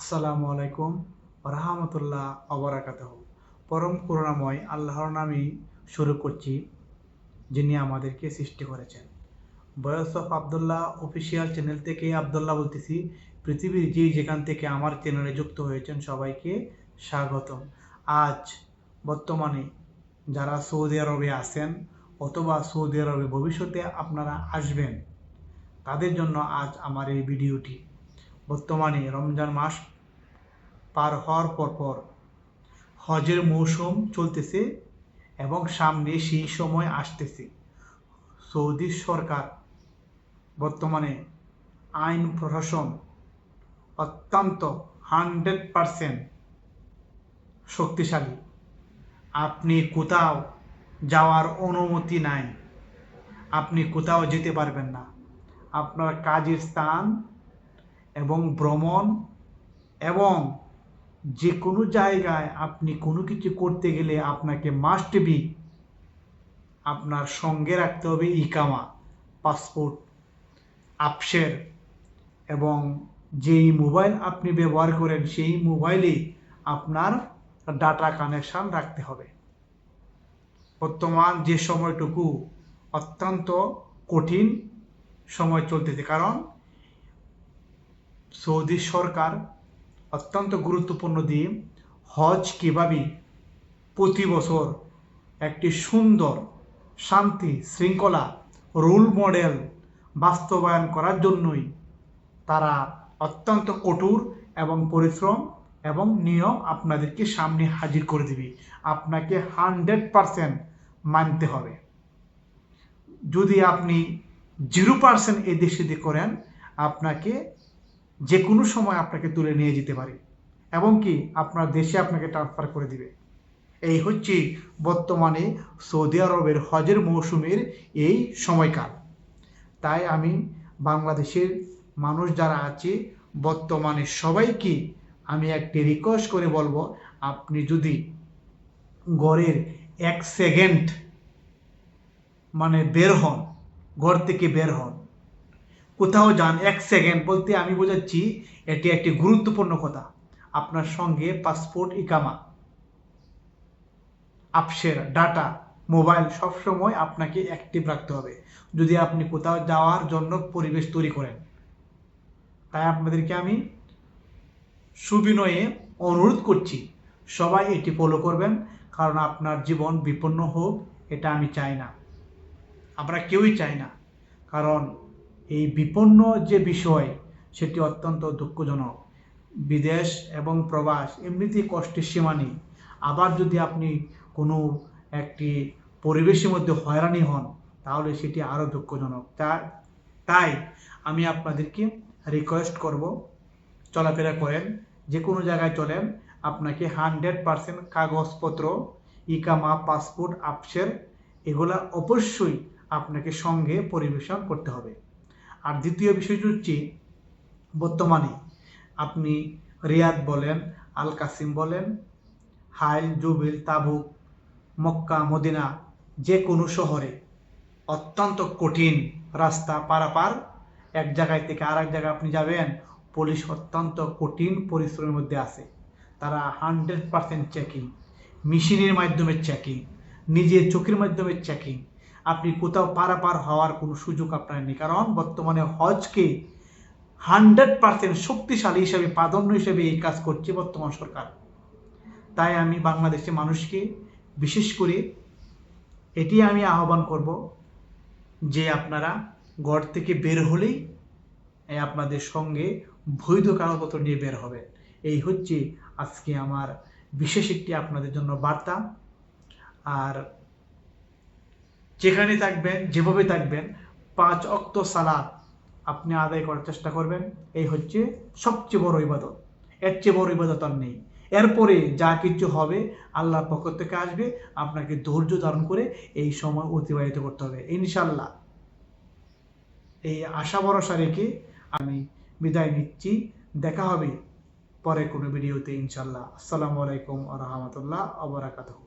আসসালামু আলাইকুম রহমতুল্লাহ অবরাকাত পরম করুণাময় আল্লাহর নামেই শুরু করছি, যিনি আমাদেরকে সৃষ্টি করেছেন। বয়স অফ আবদুল্লাহ অফিসিয়াল চ্যানেল থেকে আবদুল্লাহ বলতেছি, পৃথিবীর যে যেখান থেকে আমার চ্যানেলে যুক্ত হয়েছেন সবাইকে স্বাগতম। আজ বর্তমানে যারা সৌদি আরবে আছেন অথবা সৌদি আরবে ভবিষ্যতে আপনারা আসবেন, তাদের জন্য আজ আমার এই ভিডিওটি। বর্তমানে রমজান মাস পার হওয়ার পরপর হজের মৌসুম চলতেছে এবং সামনে সেই সময় আসতেছে। সৌদি সরকার বর্তমানে আইন প্রশাসন অত্যন্ত হান্ড্রেড পারসেন্ট শক্তিশালী। আপনি কোথাও যাওয়ার অনুমতি নাই। আপনি কোথাও যেতে পারবেন না। আপনার কাজের স্থান এবং ভ্রমণ এবং যে কোনো জায়গায় আপনি কোনো কিছু করতে গেলে আপনাকে মাস্ট বি আপনার সঙ্গে রাখতে হবে ইকামা পাসপোর্ট আপসের এবং যেই মোবাইল আপনি ব্যবহার করেন সেই মোবাইলে আপনার ডাটা কানেকশান রাখতে হবে। বর্তমান যে সময়টুকু অত্যন্ত কঠিন সময় চলতেছে, কারণ সৌদি সরকার অত্যন্ত গুরুত্বপূর্ণ দিয়ে হজ কীভাবে প্রতি বছর একটি সুন্দর শান্তি শৃঙ্খলা রোল মডেল বাস্তবায়ন করার জন্যই তারা অত্যন্ত কঠোর এবং পরিশ্রম এবং নিয়ম আপনাদেরকে সামনে হাজির করে দিবে। আপনাকে হান্ড্রেড পারসেন্ট মানতে হবে। যদি আপনি জিরো পার্সেন্ট এদিক সেদিক করেন, আপনাকে যে কোনো সময় আপনাকে তুলে নিয়ে যেতে পারে, এবং কি আপনার দেশে আপনাকে ট্রান্সফার করে দিবে। এই হচ্ছে বর্তমানে সৌদি আরবের হজের মৌসুমের এই সময়কাল। তাই আমি বাংলাদেশের মানুষ যারা আছে, বর্তমানে সবাইকে আমি একটি রিকোয়েস্ট করে বলব, আপনি যদি ঘরের এক সেকেন্ড মানে বের হন, ঘর থেকে বের হন কোথাও যান, এক সেকেন্ড বলতে আমি বোঝাচ্ছি, এটি একটি গুরুত্বপূর্ণ কথা। আপনার সঙ্গে পাসপোর্ট ইকামা, আপসের ডাটা মোবাইল সবসময় আপনাকে অ্যাক্টিভ রাখতে হবে। যদি আপনি কোথাও যাওয়ার জন্য পরিবেশ তৈরি করেন, তাই আপনাদেরকে আমি সুবিনয়ে অনুরোধ করছি, সবাই এটি ফলো করবেন, কারণ আপনার জীবন বিপন্ন হোক, এটা আমি চাই না। আমরা কেউই চাই না, কারণ এই বিপন্ন যে বিষয়, সেটি অত্যন্ত দুঃখজনক। বিদেশ এবং প্রবাস এমনিতেই কষ্টের সীমা নেই। আবার যদি আপনি কোনো একটি পরিবেশের মধ্যে হয়রানি হন, তাহলে সেটি আরও দুঃখজনক। তাই তাই আমি আপনাদেরকে রিকোয়েস্ট করব, চলাফেরা করেন যে কোনো জায়গায় চলেন, আপনাকে হান্ড্রেড পারসেন্ট কাগজপত্র, ইকামা পাসপোর্ট আপসের, এগুলা অবশ্যই আপনাকে সঙ্গে পরিবেশন করতে হবে। আর দ্বিতীয় বিষয়টি হচ্ছে বর্তমানে আপনি রিয়াদ বলেন আল কাসিম বলেন, Hail Jubail Tabuk, Mecca, Medina যে কোনো শহরে অত্যন্ত কঠিন রাস্তা পারাপার। এক জায়গায় থেকে আর এক জায়গায় আপনি যাবেন, পুলিশ অত্যন্ত কঠিন পরিশ্রমের মধ্যে আছে। তারা হান্ড্রেড পারসেন্ট চেকিং, মেশিনের মাধ্যমে চেকিং, নিজের চোখের মাধ্যমে চেকিং আপনি কোথাও পারাপার হওয়ার কোনো সুযোগ আপনার নেই। কারণ বর্তমানে হজকে হান্ড্রেড পার্সেন্ট শক্তিশালী হিসাবে, প্রাধান্য হিসেবে এই কাজ করছে বর্তমান সরকার। তাই আমি বাংলাদেশের মানুষকে বিশেষ করে এটি আমি আহ্বান করব যে আপনারা ঘর থেকে বের হলেই আপনাদের সঙ্গে বৈধ কাগজপত্র নিয়ে বের হবে এই হচ্ছে আজকে আমার বিশেষ একটি আপনাদের জন্য বার্তা। আর যেখানে থাকবেন যেভাবে থাকবেন, পাঁচ অক্ত সালাদ আপনি আদায় করার চেষ্টা করবেন। এই হচ্ছে সবচেয়ে বড় ইবাদত। এর চেয়ে বড় ইবাদত আর নেই। এরপরে যা কিছু হবে আল্লাহর পক্ষ থেকে আসবে, আপনাকে ধৈর্য ধারণ করে এই সময় অতিবাহিত করতে হবে। ইনশাল্লাহ এই আশা ভরসা রেখে আমি বিদায় নিচ্ছি। দেখা হবে পরে কোনো ভিডিওতে ইনশাল্লাহ আসসালামু আলাইকুম আ রহমতুল্লাহ আবরাকাতহ